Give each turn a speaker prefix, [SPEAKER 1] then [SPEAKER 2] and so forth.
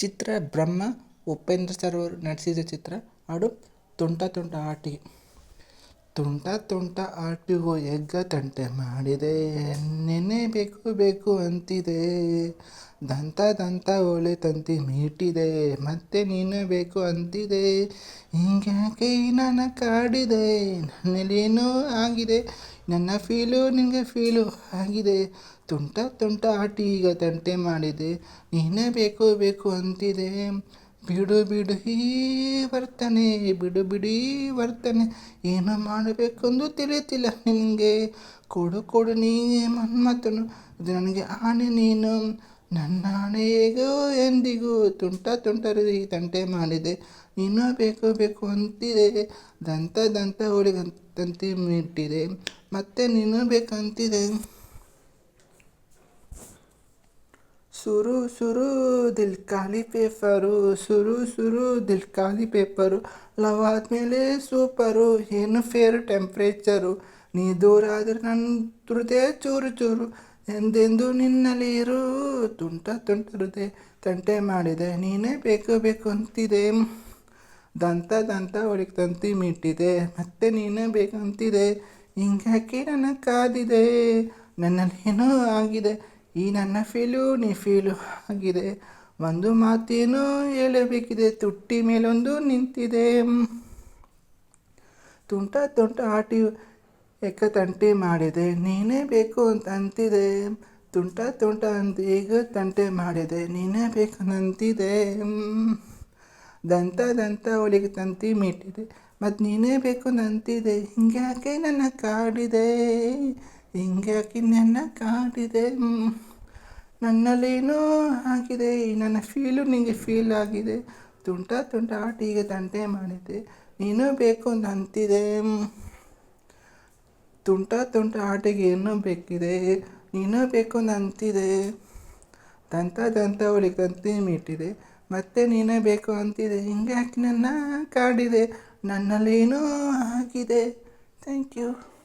[SPEAKER 1] ಚಿತ್ರ ಬ್ರಹ್ಮ Upendra sir ಅವರು ನಟಿಸಿದ ಚಿತ್ರ. ಹಾಡು ತುಂಟ ತುಂಟ ಆಟಿಗೆ ತುಂಟ ತುಂಟ ಆಟಿಗೂ ಎಗ್ಗ ತಂಟೆ ಮಾಡಿದೆ. ನೆನೆ ಬೇಕು ಬೇಕು ಅಂತಿದೆ. ದಂತ ದಂತ ಒಳೆ ತಂತಿ ಮೀಟಿದೆ. ಮತ್ತೆ ನೀನು ಬೇಕು ಅಂತಿದೆ. ಹಿಂಗ್ಯಾಕೆ ನನ್ನ ಕಾಡಿದೆ? ನನ್ನಲ್ಲೇನೋ ಆಗಿದೆ. ನನ್ನ ಫೀಲು ನಿನಗೆ ಫೀಲು ಆಗಿದೆ. ತುಂಟ ತುಂಟ ಆಟಿ ಈಗ ತಂಟೆ ಮಾಡಿದೆ. ನೀನೇ ಬೇಕು ಬೇಕು ಅಂತಿದೆ. ಬಿಡು ಬಿಡು ಈ ವರ್ತನೆ, ಬಿಡು ಬಿಡಿ ವರ್ತನೆ. ಏನು ಮಾಡಬೇಕೆಂದು ತಿಳಿಯುತ್ತಿಲ್ಲ ನಿನಗೆ. ಕೊಡು ಕೊಡು ನೀ ಮನ್ಮಥನು. ಇದು ನನಗೆ ಆನೆ ನೀನು. ನನ್ನ ಆಣೆ ಹೇಗೋ ಎಂದಿಗೂ ತುಂಟ ತುಂಟರು ತಂಟೆ ಮಾಡಿದೆ. ನೀನು ಬೇಕು ಬೇಕು ಅಂತಿದೆ. ದಂತ ದಂತ ಹೋಳಿಗಂತಂತೆ ಮಿಟ್ಟಿದೆ. ಮತ್ತೆ ನೀನು ಬೇಕಂತಿದೆ. ಸುರು ಸುರು ದಿಲ್ ಖಾಲಿ ಪೇಪರು, ಸುರು ಸುರು ದಿಲ್ ಖಾಲಿ ಪೇಪರು, ಲವ್ ಆದಮೇಲೆ ಸೂಪರು, ಏನು ಫೇರ್ ಟೆಂಪ್ರೇಚರು, ನೀ ದೂರ ಆದರೆ ನನ್ನ ಹೃದಯ ಚೂರು ಚೂರು, ಎಂದೆಂದು ನಿನ್ನಲ್ಲಿ ಇರು, ತುಂಟ ತುಂಟ ಹೃದಯ ತಂಟೆ ಮಾಡಿದೆ, ನೀನೇ ಬೇಕು ಬೇಕು ಅಂತಿದೆ. ದಂತ ದಂತ ಒಳಗೆ ತಂತಿ ಮಿಟ್ಟಿದೆ, ಮತ್ತೆ ನೀನೇ ಬೇಕಂತಿದೆ ಹಿಂಗ್ಯಾಕೆ ನನ್ನ ಕಾದಿದೆ, ನನ್ನಲ್ಲಿ ಏನೋ ಆಗಿದೆ ಈ ನನ್ನ ಫೀಲು, ನೀ ಫೀಲು ಆಗಿದೆ. ಒಂದು ಮಾತೇನು ಹೇಳಬೇಕಿದೆ, ತುಟ್ಟಿ ಮೇಲೊಂದು ನಿಂತಿದೆ. ತುಂಟ ತುಂಟ ಆಟಿ ಎಕ್ಕ ತಂಟೆ ಮಾಡಿದೆ, ನೀನೇ ಬೇಕು ಅಂತ ಅಂತಿದೆ. ತುಂಟ ತುಂಟ ಅಂತ ಈಗ ತಂಟೆ ಮಾಡಿದೆ, ನೀನೇ ಬೇಕು ಅಂತಿದೆ. ದಂತ ದಂತ ಒಳಗೆ ತಂತಿ ಮೀಟಿದೆ ಮತ್ತು ನೀನೇ ಬೇಕು ನಂತಿದೆ ಹಿಂಗ್ಯಾಕೆ ನನ್ನ ಕಾಡಿದೆ? ಹಿಂಗ್ಯಾಕೆ ನನ್ನ ಕಾಡಿದೆ. ನನ್ನಲ್ಲೇನೋ ಆಗಿದೆ. ನನ್ನ ಫೀಲು ನಿನಗೆ ಫೀಲ್ ಆಗಿದೆ. ತುಂಟ ತುಂಟ ಆಟಿಗೆ ದಂಟೆ ಮಾಡಿದೆ. ನೀನು ಬೇಕು ಅಂತ ಅಂತಿದೆ. ತುಂಟ ತುಂಟ ಆಟಿಗೆ ಏನೂ ಬೇಕಿದೆ? ನೀನು ಬೇಕು ಅಂತ ಅಂತಿದೆ. ದಂತ ದಂತ ಅವಳಿಗೆ ತಂತಿ ಮೀಟಿದೆ. ಮತ್ತೆ ನೀನೇ ಬೇಕು ಅಂತಿದೆ. ಹಿಂಗೆ ನನ್ನ ಕಾಡಿದೆ. ನನ್ನಲ್ಲೇನೋ ಆಗಿದೆ. Thank you